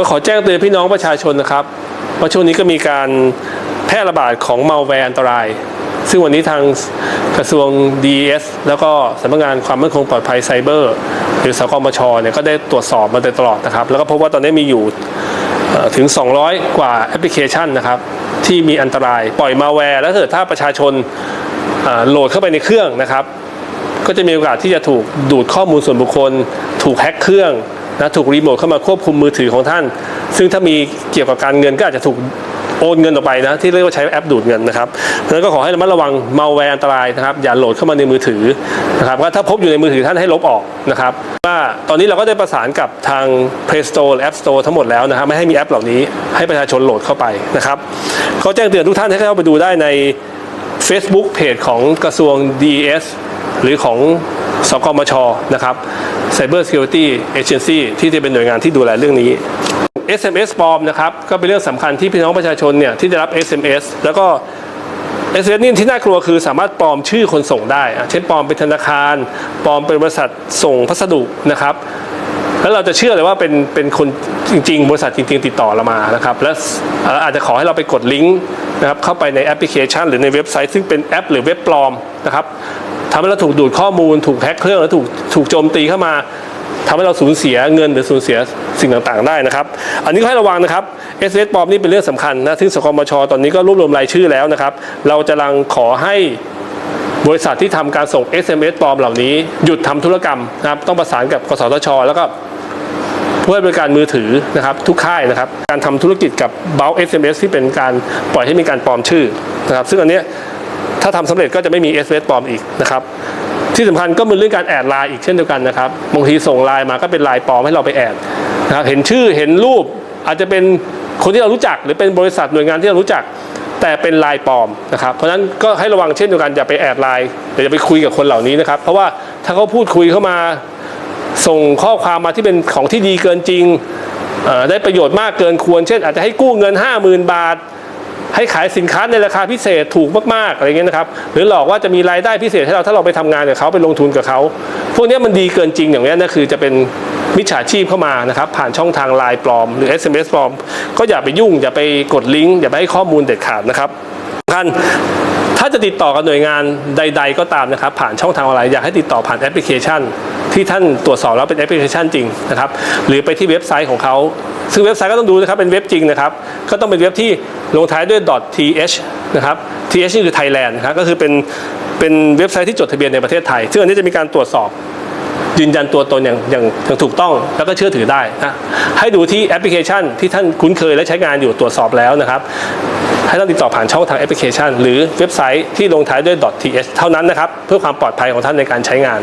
ก็ขอแจ้งเตือนพี่น้องประชาชนนะครับว่าช่วงนี้ก็มีการแพร่ระบาดของมัลแวร์อันตราย ซึ่งวันนี้ทางกระทรวง DES แล้วก็สำนักงานความมั่นคงปลอดภัยไซเบอร์ หรือสกมชเนี่ยก็ได้ตรวจสอบมาโดยตลอดนะครับ แล้วก็พบว่าตอนนี้มีอยู่ถึง 200 กว่าแอปพลิเคชันนะครับ ที่มีอันตรายปล่อยมาแวร์แล้วถ้าเกิดถ้าประชาชนโหลดเข้าไปในเครื่องนะครับ ก็จะมีโอกาสที่จะถูกดูดข้อมูลส่วนบุคคล ถูกแฮ็กเครื่อง นะถูกรีโมทเข้ามาควบคุมมือถือของท่าน ซึ่งถ้ามีเกี่ยวกับการเงินก็อาจจะถูกโอนเงินออกไปนะที่เรียกว่าใช้แอปดูดเงินนะครับดังนั้นก็ขอให้ระมัดระวังมาแวร์อันตรายนะครับอย่าโหลดเข้ามาในมือถือนะครับถ้าพบอยู่ในมือถือท่านให้ลบออกนะครับว่าตอนนี้เราก็ได้ประสานกับทาง Play Store และ App Store ทั้งหมดแล้วนะครับไม่ให้มีแอปเหล่านี้ให้ประชาชนโหลดเข้าไปนะครับก็แจ้งเตือนทุกท่านให้เข้าไปดูได้ใน Facebook เพจของกระทรวง DES หรือของ สกมชนะครับ Cyber Security Agency ที่จะเป็นหน่วยงานที่ดูแลเรื่องนี้ SMS ปลอมนะครับก็เป็นเรื่องสำคัญที่พี่น้องประชาชนเนี่ยที่ได้รับ SMS แล้วก็ SMS นี่ที่น่ากลัวคือสามารถปลอมชื่อคนส่งได้ เช่นปลอมเป็นธนาคารปลอมเป็นบริษัทส่งพัสดุนะครับแล้วเราจะเชื่อเลยว่าเป็นเป็นคนจริง ๆ บริษัทจริง ๆ ติดต่อเรามานะครับ และอาจจะขอให้เราไปกดลิงก์นะครับเข้าไปในแอปพลิเคชัน หรือในเว็บไซต์ซึ่งเป็นแอป หรือเว็บปลอมนะครับ ทำให้เราถูกดูดข้อมูล ถูกแฮ็กเครื่องแล้วถูกถูกโจมตีเข้ามาทำให้เราสูญเสียเงินหรือสูญเสียสิ่งต่างๆ ได้นะครับ อันนี้ก็ให้ระวังนะครับ s อ s ปลอมนี่เป็นเรื่องสำคัญนะซึ่งสกมชตอนนี้ก็รวบรวมรายชื่อแล้วนะครับ เราจะลังขอให้บริษัทที่ทำการส่ง SMS ปลอมเหล่านี้ หยุดทำธุรกรรมนะครับ ต้องประสานกับกสทช แล้วก็ผู้ให้บริการมือถือนะครับ ทุกค่ายนะครับ การทำธุรกิจกับเบล็อก SMS ที่เป็นการปล่อยให้มีการปลอมชื่อนะครับ ซึ่งอันนี้ ถ้าทำสำเร็จก็จะไม่มี SMS ปลอมอีกนะครับที่สำคัญก็มีเรื่องการแอดไลน์อีกเช่นเดียวกันนะครับบางทีส่งไลน์มาก็เป็นไลน์ปลอมให้เราไปแอดนะครับเห็นชื่อเห็นรูปอาจจะเป็นคนที่เรารู้จัก หรือเป็นบริษัทหน่วยงานที่เรารู้จัก แต่เป็นไลน์ปลอมนะครับเพราะฉะนั้นก็ให้ระวังเช่นเดียวกันอย่าไปแอดไลน์อย่าไปคุยกับคนเหล่านี้นะครับ เพราะว่าถ้าเขาพูดคุยเข้ามาส่งข้อความมาที่เป็นของที่ดีเกินจริงได้ประโยชน์มากเกินควร เช่น อาจจะให้กู้เงิน 50,000 บาท ให้ขายสินค้าในราคาพิเศษถูกมากๆอะไรเงี้ยนะครับหรือหลอกว่าจะมีรายได้พิเศษให้เราถ้าเราไปทำงานกับเขาไปลงทุนกับเขาพวกนี้มันดีเกินจริงอย่างนี้ยนะคือจะเป็นมิจฉาชีพเข้ามานะครับผ่านช่องทางไลน์ปลอมหรือ SMS ปลอม ก็อย่าไปยุ่งอย่าไปกดลิงก์อย่าไปให้ข้อมูลเด็ดขาดนะครับสำคัญ ถ้าจะติดต่อกับหน่วยงานใด ๆ ก็ตามนะครับผ่านช่องทางออนไลน์อยากให้ติดต่อผ่านแอปพลิเคชัน ที่ท่านตรวจสอบแล้วเป็นแอปพลิเคชันจริงนะครับหรือไปที่เว็บไซต์ของเขาซึ่งเว็บไซต์ก็ต้องดูนะครับเป็นเว็บจริงนะครับก็ต้องเป็นเว็บที่ลงท้ายด้วย .th นะครับ th นี่คือ Thailand นะครับก็คือเป็นเป็นเว็บไซต์ที่จดทะเบียนในประเทศไทย ซึ่งอันนี้จะมีการตรวจสอบยืนยันตัวตนอย่างอย่างอย่างถูกต้องแล้วก็เชื่อถือได้นะให้ดูที่แอปพลิเคชันที่ท่านคุ้นเคยและใช้งานอยู่ตรวจสอบแล้วนะครับ ให้ท่านติดต่อผ่านช่องทางแอปพลิเคชัน หรือเว็บไซต์ที่ลงท้ายด้วย .th เท่านั้นนะครับ เพื่อความปลอดภัยของท่านในการใช้งาน